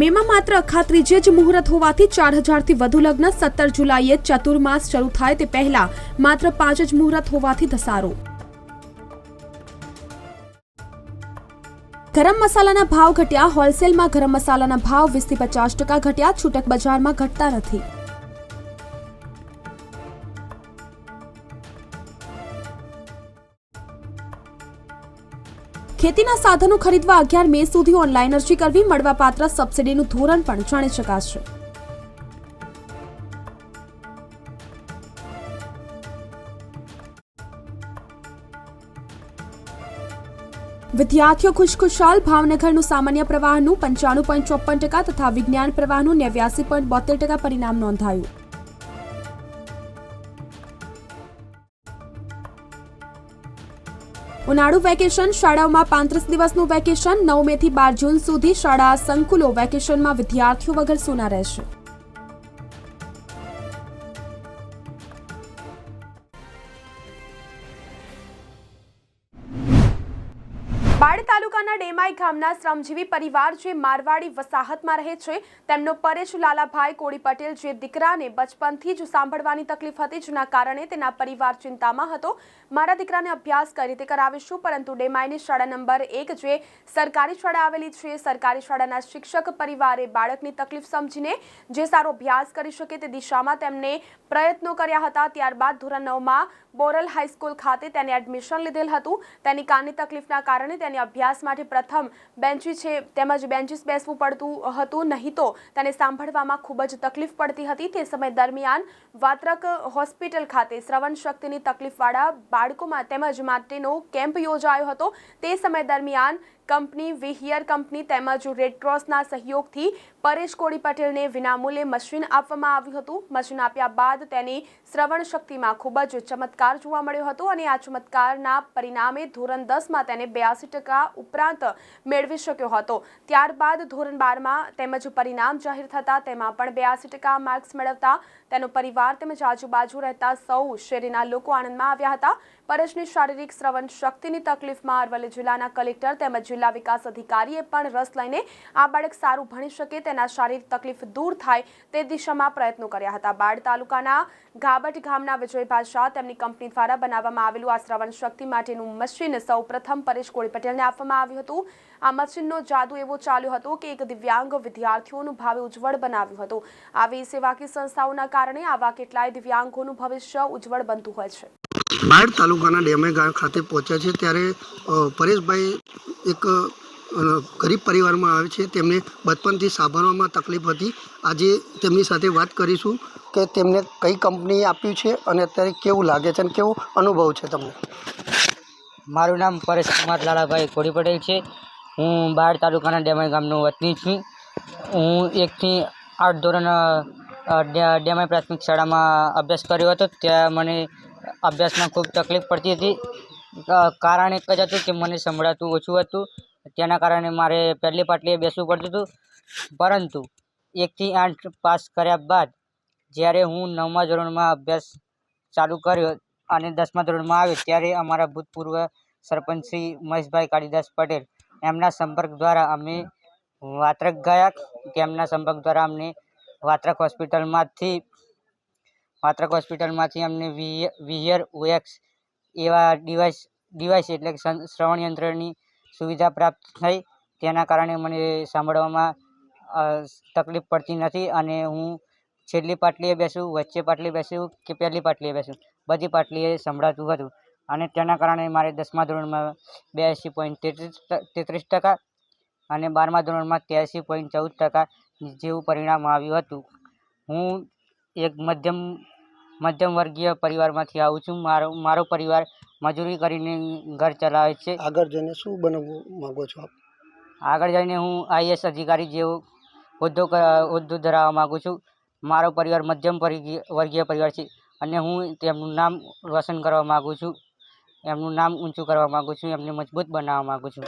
મેમાં માત્ર અખાત્રીજે જ મુહૂર્ત હોવાથી ચાર હજારથી વધુ લગ્ન સત્તર જુલાઈએ ચતુર્માસ શરૂ થાય તે પહેલા માત્ર પાંચ જ મુહૂર્ત હોવાથી ધસારો. ગરમ મસાલાના ભાવ ઘટ્યા, હોલસેલમાં ગરમ મસાલાના ભાવ વીસથી પચાસ ટકા ઘટ્યા, છૂટક બજારમાં ઘટતા નથી. ખેતીના સાધનો ખરીદવા અગિયાર મે સુધી ઓનલાઈન અરજી કરવી મળવાપાત્ર સબસિડીનું ધોરણ પણ જાણી શકાશે. વિદ્યાર્થીઓ ખુશખુશાલ, ભાવનગરનું સામાન્ય પ્રવાહનું પંચાણું પોઈન્ટ ચોપન ટકા તથા વિજ્ઞાન પ્રવાહનું નેવ્યાસી પોઈન્ટ બોતેર ટકા પરિણામ નોંધાયું. ઉનાળુ વેકેશન શાળાઓમાં પાંત્રીસ દિવસનું વેકેશન નવ મે થી બાર જૂન સુધી શાળા સંકુલો વેકેશનમાં વિદ્યાર્થીઓ વગર સોના રહેશે. ગામના શ્રમજીવી પરિવાર જે મારવાડી વસાહતમાં રહે છે, તેમનો પરેશ લાલાભાઈ કોળી પટેલ જે દીકરાને બચપનથી જ સાંભળવાની તકલીફ હતી, જેના કારણે તેના પરિવાર ચિંતામાં હતો. મારા દીકરાને અભ્યાસ કઈ રીતે કરાવીશું, પરંતુ ડેમાઈની શાળા નંબર એક જે સરકારી શાળા આવેલી છે, સરકારી શાળાના શિક્ષક પરિવારે બાળકની તકલીફ સમજીને જે સારો અભ્યાસ કરી શકે તે દિશામાં તેમને પ્રયત્નો કર્યા હતા. ત્યારબાદ ધોરણ નવમાં બોરલ હાઈસ્કૂલ ખાતે તેને એડમિશન લીધેલ હતું. તેની કાનની તકલીફના કારણે તેને અભ્યાસ માટે પ્રથમ બેન્ચી છે, તેમજ બેન્ચીસ બેસવું પડતું હતું. નહીં તો તેને સાંભળવામાં ખૂબ જ તકલીફ પડતી હતી. તે સમય દરમિયાન વાત્રક હોસ્પિટલ ખાતે શ્રવણ શક્તિની તકલીફવાળા બાળકોમાં તેમજ માટેનો કેમ્પ યોજાયો હતો. તે સમય દરમિયાન કંપની, વિહિયર કંપની તેમજ રેડક્રોસના સહયોગથી પરેશ કોળી પટેલને વિનામૂલ્યે મશીન આપવામાં આવ્યું હતું. મશીન આપ્યા બાદ તેની શ્રવણ શક્તિમાં ખૂબ જ ચમત્કાર જોવા મળ્યો હતો અને આ ચમત્કારના પરિણામે ધોરણ દસમાં તેને બ્યાસી ટકા ઉપરાંત મેળવી શક્યો હતો. ત્યારબાદ ધોરણ બારમાં તેમજ પરિણામ જાહેર થતાં તેમાં પણ બ્યાસી ટકા માર્ક્સ મેળવતા તેનો પરિવાર તેમજ આજુબાજુ રહેતા સૌ શેરીના લોકો આનંદમાં આવ્યા હતા. પરેશની શારીરિક શ્રવણ શક્તિની તકલીફમાં અરવલ્લી જિલ્લાના કલેક્ટર તેમજ જિલ્લા વિકાસ અધિકારીએ પણ રસ લઈને આ બાળક સારું ભણી શકે, તેના શારીરિક તકલીફ દૂર થાય તે દિશામાં પ્રયત્નો કર્યા હતા. બાળ તાલુકાના ગાબટ ગામના વિજયભાઈ શાહ તેમની કંપની દ્વારા બનાવવામાં આવેલું આ શ્રવણ શક્તિ માટેનું મશીન સૌ પ્રથમ પરેશ કોળી પટેલને આપવામાં આવ્યું હતું. આ મશીનનો જાદુ એવો ચાલ્યો હતો કે એક દિવ્યાંગ વિદ્યાર્થીઓનું ભાવિ ઉજ્જવળ બનાવ્યું હતું. આવી સેવાકીય સંસ્થાઓના કારણે આવા કેટલાય દિવ્યાંગોનું ભવિષ્ય ઉજ્જવળ બનતું હોય છે. બાળ તાલુકાના ડેમે ગામ ખાતે પહોંચ્યા છે ત્યારે પરેશભાઈ એક ગરીબ પરિવારમાં આવે છે. તેમને બચપનથી સાંભળવામાં તકલીફ હતી. આજે તેમની સાથે વાત કરીશું કે તેમને કઈ કંપની આપ્યું છે અને અત્યારે કેવું લાગે છે અને કેવો અનુભવ છે તમને? મારું નામ પરેશ કુમાર લાલાભાઈ કોડી પટેલ છે. હું બાયડ તાલુકાના ડેમાઈ ગામનો વતની છું. હું એકથી આઠ ધોરણ ડેમાઈ પ્રાથમિક શાળામાં અભ્યાસ કર્યો હતો. ત્યાં મને અભ્યાસમાં ખૂબ તકલીફ પડતી હતી. કારણ એક જ હતું કે મને સંભળાતું ઓછું હતું. તેના કારણે મારે પહેલી પાટલીએ બેસવું પડતું હતું. પરંતુ એકથી આઠ પાસ કર્યા બાદ જ્યારે હું નવમા ધોરણમાં અભ્યાસ ચાલુ કર્યો અને દસમા ધોરણમાં આવ્યો, ત્યારે અમારા ભૂતપૂર્વ સરપંચ શ્રી મહેશભાઈ કાળીદાસ પટેલ એમના સંપર્ક દ્વારા અમે વાત્રક ગયા. તેમના સંપર્ક દ્વારા અમને વાત્રક હોસ્પિટલમાંથી વાત્રક હોસ્પિટલમાંથી અમને વિહિ- વિહિયર ઓએક્સ એવા ડિવાઇસ ડિવાઇસ એટલે કે શ્રવણ યંત્રની સુવિધા પ્રાપ્ત થઈ. તેના કારણે મને સાંભળવામાં તકલીફ પડતી નથી અને હું છેલ્લી પાટલીએ બેસું, વચ્ચે પાટલી બેસું કે પહેલી પાટલીએ બેસું, બધી પાટલીએ સંભળાતું હતું. અને તેના કારણે મારે દસમા ધોરણમાં બ્યાસી પોઈન્ટ તેત્રીસ તેત્રીસ ટકા અને બારમા ધોરણમાં ત્યાંસી પોઈન્ટ ચૌદ ટકા જેવું પરિણામ આવ્યું હતું. હું એક મધ્યમ મધ્યમ વર્ગીય પરિવારમાંથી આવું છું. મારો મારો પરિવાર મજૂરી કરીને ઘર ચલાવે છે. આગળ જઈને શું બનવું માગો છો આપ? આગળ જઈને હું આઈએસ અધિકારી જેવો હોદ્દો હોદ્દો ધરાવવા માગું છું. મારો પરિવાર મધ્યમ વર્ગીય વર્ગીય પરિવાર છે અને હું તેમનું નામ રોશન કરવા માગું છું. એમનું નામ ઊંચું કરવા માગું છું. એમને મજબૂત બનાવવા માગું છું.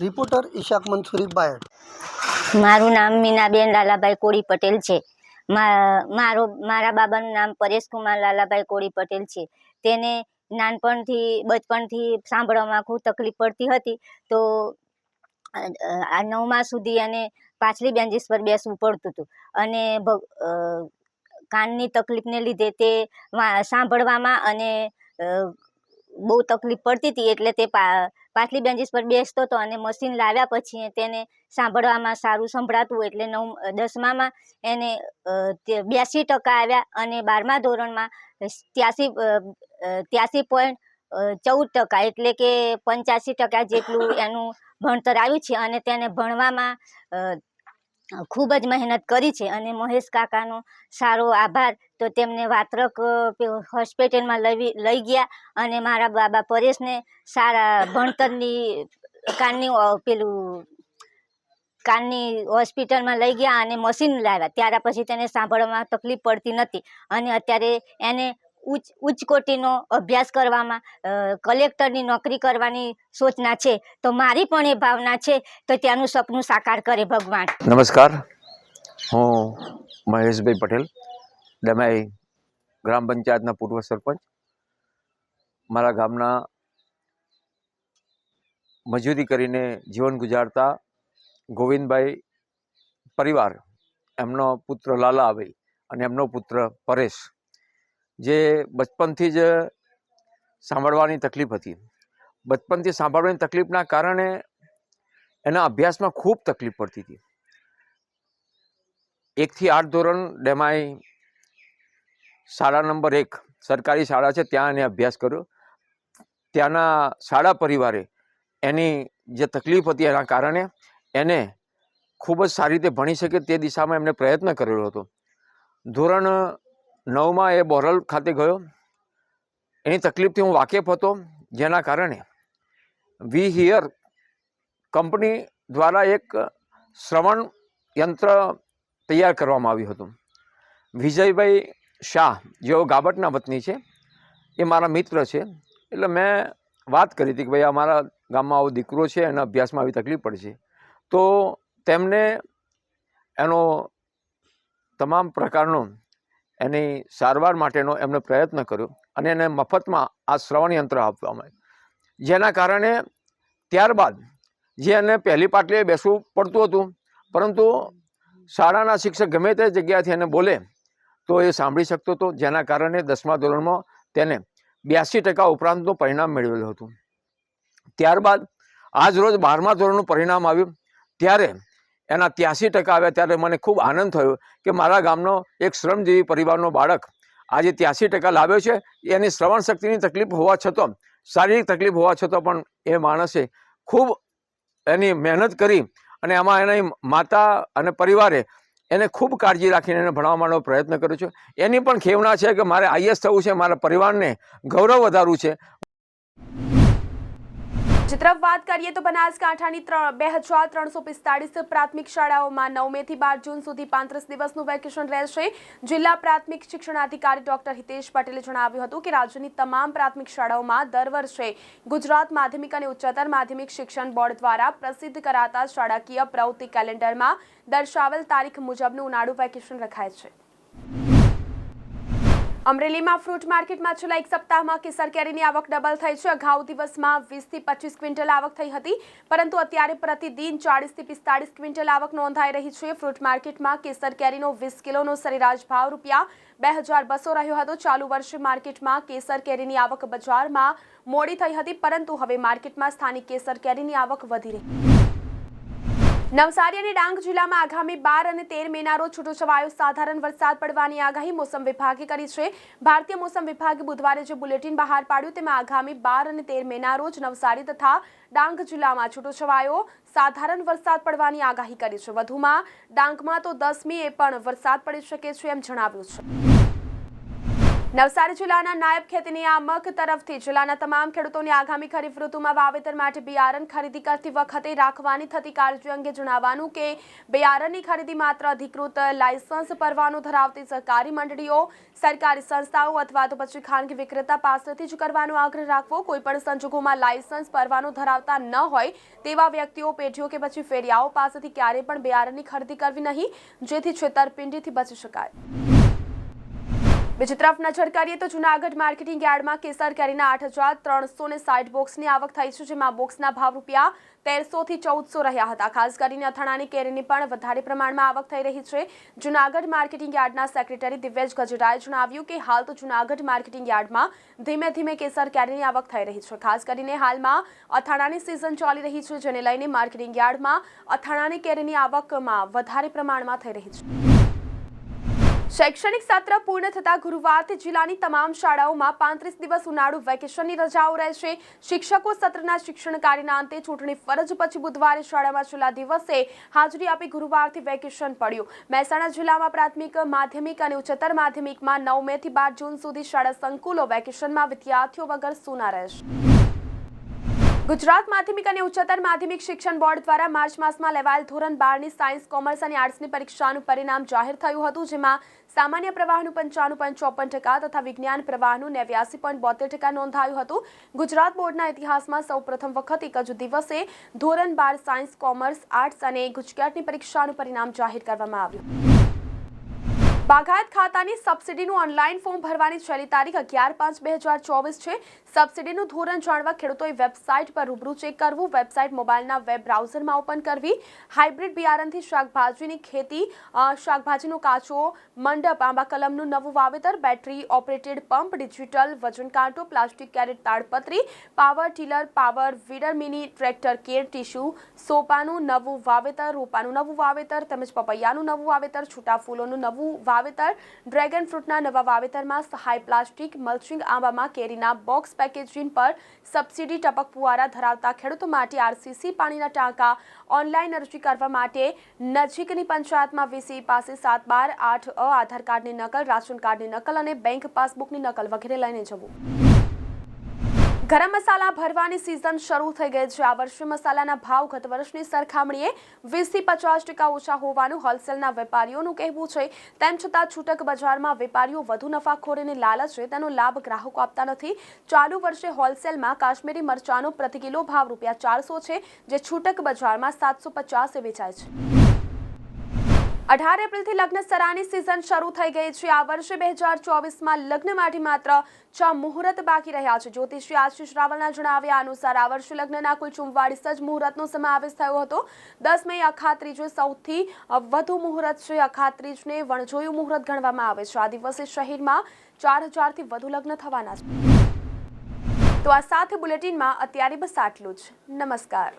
રિપોર્ટર ઈશાક મંસુરી બાયડ. મારું નામ મીનાબેન લાલાભાઈ કોળી પટેલ છે. મારો, મારા બાબાનું નામ પરેશકુમાર લાલાભાઈ કોળી પટેલ છે. તેને નાનપણથી, બચપણથી સાંભળવામાં ખૂબ તકલીફ પડતી હતી. તો આ નવમા સુધી અને પાછલી બેન્ચીસ પર બેસવું પડતું હતું. અને ભગ કાનની તકલીફને લીધે તે સાંભળવામાં અને બહુ તકલીફ પડતી હતી એટલે તે પાછલી બેન્ચીસ પર બેસતો હતો અને મશીન લાવ્યા પછી તેને સાંભળવામાં સારું સંભળાતું એટલે નવ, દસમામાં એને બ્યાસી ટકા આવ્યા અને બારમા ધોરણમાં ત્યાસી ત્યાસી પોઈન્ટ ચૌદ ટકા એટલે કે પંચ્યાસી ટકા જેટલું એનું ભણતર આવ્યું છે અને તેને ભણવામાં ખૂબ જ મહેનત કરી છે અને મહેશ કાકાનો સારો આભાર. તો તેમને વાત્રક હોસ્પિટલમાં લઈ લઈ ગયા અને મારા બાબા પરેશને સારા ભણતરની કાનની પેલું કાનની હોસ્પિટલમાં લઈ ગયા અને મશીન લાવ્યા. ત્યાર પછી તેને સાંભળવામાં તકલીફ પડતી નથી. અને અત્યારે એને ઉચ્ચ ઉચ્ચ કોટીનો અભ્યાસ કરવામાં કલેક્ટરની નોકરી કરવાની સૂચના છે, તો મારી પણ એ ભાવના છે, તો ત્યાંનું સપનું સાકાર કરે ભગવાન. નમસ્કાર. હું મહેશભાઈ પટેલ દમાઈ ગ્રામ પંચાયતના પૂર્વ સરપંચ. મારા ગામના મજૂરી કરીને જીવન ગુજારતા ગોવિંદભાઈ પરિવાર, એમનો પુત્ર લાલાભાઈ અને એમનો પુત્ર પરેશ. જે બચપનથી જ સાંભળવાની તકલીફ હતી. બચપનથી સાંભળવાની તકલીફના કારણે એના અભ્યાસમાં ખૂબ તકલીફ પડતી હતી. એકથી આઠ ધોરણ ડેમાઈ શાળા નંબર એક, સરકારી શાળા છે, ત્યાં એને અભ્યાસ કર્યો. ત્યાંના શાળા પરિવારે એની જે તકલીફ હતી એના કારણે એને ખૂબ જ સારી રીતે ભણી શકે તે દિશામાં એમણે પ્રયત્ન કરેલો હતો. ધોરણ નવમાં એ બોરલ ખાતે ગયો. એની તકલીફથી હું વાકેફ હતો, જેના કારણે વી હિયર કંપની દ્વારા એક શ્રવણ યંત્ર તૈયાર કરવામાં આવ્યું હતું. વિજયભાઈ શાહ, જેઓ ગાબટના વતની છે, એ મારા મિત્ર છે. એટલે મેં વાત કરી હતી કે ભાઈ અમારા ગામમાં આવો દીકરો છે, એના અભ્યાસમાં આવી તકલીફ પડશે તો તેમને એનો તમામ પ્રકારનો એની સારવાર માટેનો એમણે પ્રયત્ન કર્યો અને એને મફતમાં આ શ્રવણ યંત્ર આપવામાં આવ્યું. જેના કારણે ત્યારબાદ જે એને પહેલી પાટલીએ બેસવું પડતું હતું, પરંતુ શાળાના શિક્ષક ગમે તે જગ્યાથી એને બોલે તો એ સાંભળી શકતો હતો, જેના કારણે દસમા ધોરણમાં તેને બ્યાસી ટકા ઉપરાંતનું પરિણામ મેળવેલું હતું. ત્યારબાદ આજ રોજ બારમા ધોરણનું પરિણામ આવ્યું. ત્યારે એના ત્યાસી ટકા આવ્યા ત્યારે મને ખૂબ આનંદ થયો કે મારા ગામનો એક શ્રમજીવી પરિવારનો બાળક આજે ત્યાસી ટકા લાવ્યો છે. એની શ્રવણ શક્તિની તકલીફ હોવા છતાં, શારીરિક તકલીફ હોવા છતાં પણ એ માણસે ખૂબ એની મહેનત કરી અને એમાં એની માતા અને પરિવારે એને ખૂબ કાળજી રાખીને એને ભણવા માટેનો પ્રયત્ન કર્યો છે. એની પણ ખેવના છે કે મારે આઈએસ થવું છે, મારા પરિવારને ગૌરવ વધારવું છે. જે, તરફ વાત કરીએ તો બનાસકાંઠાની ત્રણ, બે હજાર ત્રણસો પિસ્તાળીસ પ્રાથમિક શાળાઓમાં નવ મેથી બાર જૂન સુધી પાંત્રીસ દિવસનું વેકેશન રહેશે. જિલ્લા પ્રાથમિક શિક્ષણાધિકારી ડોક્ટર હિતેશ પટેલે જણાવ્યું હતું કે રાજ્યની તમામ પ્રાથમિક શાળાઓમાં દર વર્ષે ગુજરાત માધ્યમિક અને ઉચ્ચતર માધ્યમિક શિક્ષણ બોર્ડ દ્વારા પ્રસિદ્ધ કરાતા શાળાકીય પ્રવૃત્તિ કેલેન્ડરમાં દર્શાવેલ તારીખ મુજબનું ઉનાળુ વેકેશન રખાય છે. અમરેલીમાં ફ્રૂટ માર્કેટમાં છેલ્લા એક સપ્તાહમાં કેસર કેરીની આવક ડબલ થઈ છે. અગાઉ દિવસમાં વીસથી પચીસ ક્વિન્ટલ આવક થઈ હતી, પરંતુ અત્યારે પ્રતિદિન ચાળીસથી પિસ્તાળીસ ક્વિન્ટલ આવક નોંધાઈ રહી છે. ફ્રૂટ માર્કેટમાં કેસર કેરીનો વીસ કિલોનો સરેરાશ ભાવ રૂપિયા બે હજાર બસો રહ્યો હતો. ચાલુ વર્ષે માર્કેટમાં કેસર કેરીની આવક બજારમાં મોડી થઈ હતી, પરંતુ હવે માર્કેટમાં સ્થાનિક કેસર કેરીની આવક વધી રહી. નવસારી અને ડાંગ જિલ્લામાં આગામી બાર અને તેર મેના રોજ છૂટોછવાયો સાધારણ વરસાદ પડવાની આગાહી મોસમ વિભાગે કરી છે. ભારતીય મોસમ વિભાગે બુધવારે જે બુલેટિન બહાર પાડ્યું તેમાં આગામી બાર અને તેર મેના રોજ નવસારી તથા ડાંગ જિલ્લામાં છૂટોછવાયો સાધારણ વરસાદ પડવાની આગાહી કરી છે. વધુમાં ડાંગમાં તો દસમીએ પણ વરસાદ પડી શકે છે એમ જણાવ્યું છે. નવસારી જિલ્લાના નાયબ ખેતી નિયામક તરફથી જિલ્લાના તમામ ખેડૂતોને આગામી ખરીફ ઋતુમાં વાવેતર માટે બિયારણ ખરીદી કરતી વખતે રાખવાની થતી કાળજી અંગે જણાવવાનું કે બિયારણની ખરીદી માત્ર અધિકૃત લાયસન્સ પરવાનો ધરાવતી સરકારી મંડળીઓ, સરકારી સંસ્થાઓ અથવા તો પછી ખાનગી વિક્રેતા પાસેથી જ કરવાનો આગ્રહ રાખવો કોઈપણ સંજોગોમાં લાયસન્સ પરવાનો ધરાવતા ન હોય તેવા વ્યક્તિઓ, પેઢીઓ કે પછી ફેરિયાઓ પાસેથી ક્યારેય પણ બિયારણની ખરીદી કરવી નહીં, જેથી છેતરપિંડીથી બચી શકાય. બીજી તરફ નજર કરીએ તો જુનાગઢ માર્કેટિંગ યાર્ડમાં કેસર કેરીના આઠ હજાર ત્રણસો ને સાઠ બોક્સની આવક થઈ છે, જેમાં બોક્સના ભાવ રૂપિયા તેરસો થી ચૌદસો રહ્યા હતા. ખાસ કરીને અથાણાની કેરીની પણ વધારે પ્રમાણમાં આવક થઈ રહી છે. જુનાગઢ માર્કેટિંગ યાર્ડના સેક્રેટરી દિવ્યેશ ગજરાએ જણાવ્યું કે હાલ તો જુનાગઢ માર્કેટિંગ યાર્ડમાં ધીમે ધીમે કેસર કેરીની આવક થઈ રહી છે. ખાસ કરીને હાલમાં અથાણાની સિઝન ચાલી રહી છે, જેને લઈને માર્કેટિંગ યાર્ડમાં અથાણાની કેરીની આવકમાં વધારે પ્રમાણમાં થઈ રહી છે. શૈક્ષણિક સત્ર પૂર્ણ થતા ગુરુવારથી જિલ્લાની તમામ શાળાઓમાં પાંત્રીસ દિવસ ઉનાળુ વેકેશનની રજાઓ રહેશે. શિક્ષકો સત્રના શિક્ષણ કાર્યના અંતે ચૂંટણી ફરજ પછી બુધવારે શાળામાં છેલ્લા દિવસે હાજરી આપી ગુરુવારથી વેકેશન પડ્યું. મહેસાણા જિલ્લામાં પ્રાથમિક, માધ્યમિક અને ઉચ્ચતર માધ્યમિકમાં નવ મે થી બાર જૂન સુધી શાળા સંકુલો વેકેશનમાં વિદ્યાર્થીઓ વગર સૂના રહેશે. ગુજરાત માધ્યમિક અને ઉચ્ચતર માધ્યમિક શિક્ષણ બોર્ડ દ્વારા માર્ચ માસમાં લેવાયેલ ધોરણ બારની સાયન્સ, કોમર્સ અને આર્ટ્સની પરીક્ષાનું પરિણામ જાહેર થયું હતું, જેમાં સામાન્ય પ્રવાહનું પંચાણું પોઈન્ટ ચોપન ટકા તથા વિજ્ઞાન પ્રવાહનું નેવ્યાસી પોઈન્ટ બોતેર ટકા નોંધાયું હતું. ગુજરાત બોર્ડના ઇતિહાસમાં સૌ પ્રથમ વખત એક જ દિવસે ધોરણ બાર સાયન્સ, કોમર્સ, આર્ટ્સ અને ગુજકેટની પરીક્ષાનું પરિણામ જાહેર કરવામાં આવ્યું. બાગાયત ખાતાની સબસિડીનું ઓનલાઈન ફોર્મ ભરવાની છેલ્લી તારીખ અગિયાર પાંચ બે હજાર ચોવીસ છે. સબસિડીનું ધોરણ જાણવા ખેડૂતોએ વેબસાઇટ પર રૂબરૂ ચેક કરવું વેબસાઇટ મોબાઈલના વેબ બ્રાઉઝરમાં ઓપન કરવી હાઇબ્રિડ બિયારણથી શાકભાજીની ખેતી શાકભાજીનો કાચો મંડપ આંબા કલમનું નવું વાવેતર બેટરી ઓપરેટેડ પંપ ડિજિટલ વજન કાંટો plastic crate તાડપત્રી power tiller power weeder mini tractor care tissue સોપાનું નવું વાવેતર, રોપાનું નવું વાવેતર, તેમજ પપૈયાનું નવું વાવેતર, છૂટા ફૂલોનું નવું વાવેતર ડ્રેગન ફ્રૂટના નવા વાવેતરમાં સહાય પ્લાસ્ટિક, મલ્ચિંગ આંબામાં કેરીના બોક્સ પેકેજિંગ પર સબસિડી ટપક ફુવારા ધરાવતા ખેડૂતો માટે આરસીસી પાણીના ટાંકા ઓનલાઈન અરજી કરવા માટે નજીકની પંચાયતમાં વીસી પાસે સાત બાર આઠ અ, આધાર કાર્ડની નકલ, રાશન કાર્ડની નકલ અને બેંક પાસબુકની નકલ વગેરે લઈને જવું. ગરમ મસાલા ભરવાની સિઝન શરૂ થઈ ગઈ છે. આ વર્ષે મસાલાના ભાવ ગત વર્ષની સરખામણીએ વીસથી પચાસ ટકા ઓછા હોવાનું હોલસેલના વેપારીઓનું કહેવું છે. તેમ છતાં છૂટક બજારમાં વેપારીઓ વધુ નફાખોરીની લાલચે તેનો લાભ ગ્રાહકો આપતા નથી. ચાલુ વર્ષે હોલસેલમાં કાશ્મીરી મરચાનો પ્રતિ કિલો ભાવ રૂપિયા ચારસો છે, જે છૂટક બજારમાં સાતસો પચાસે વેચાય છે. અઢાર એપ્રિલથી લગ્ન સરાની સિઝન શરૂ થઈ ગઈ છે. આ વર્ષે બે હજાર ચોવીસમાં લગ્ન માટે માત્ર છ મુહૂર્ત બાકી રહ્યા છે. જ્યોતિષી આશીષ રાવલના જણાવ્યા અનુસાર આ વર્ષે લગ્નના કુલ ચુમ્વાળીસ જ મુહૂર્તનો સમાવેશ થયો હતો. દસ મે અખાત્રીજ સૌથી વધુ મુહૂર્ત છે. અખાત્રીજને વણજોયું મુહૂર્ત ગણવામાં આવે છે. આ દિવસે શહેરમાં ચાર હજારથી વધુ લગ્ન થવાના છે. તો આ સાથે બુલેટિનમાં અત્યારે બસ આટલું જ. નમસ્કાર.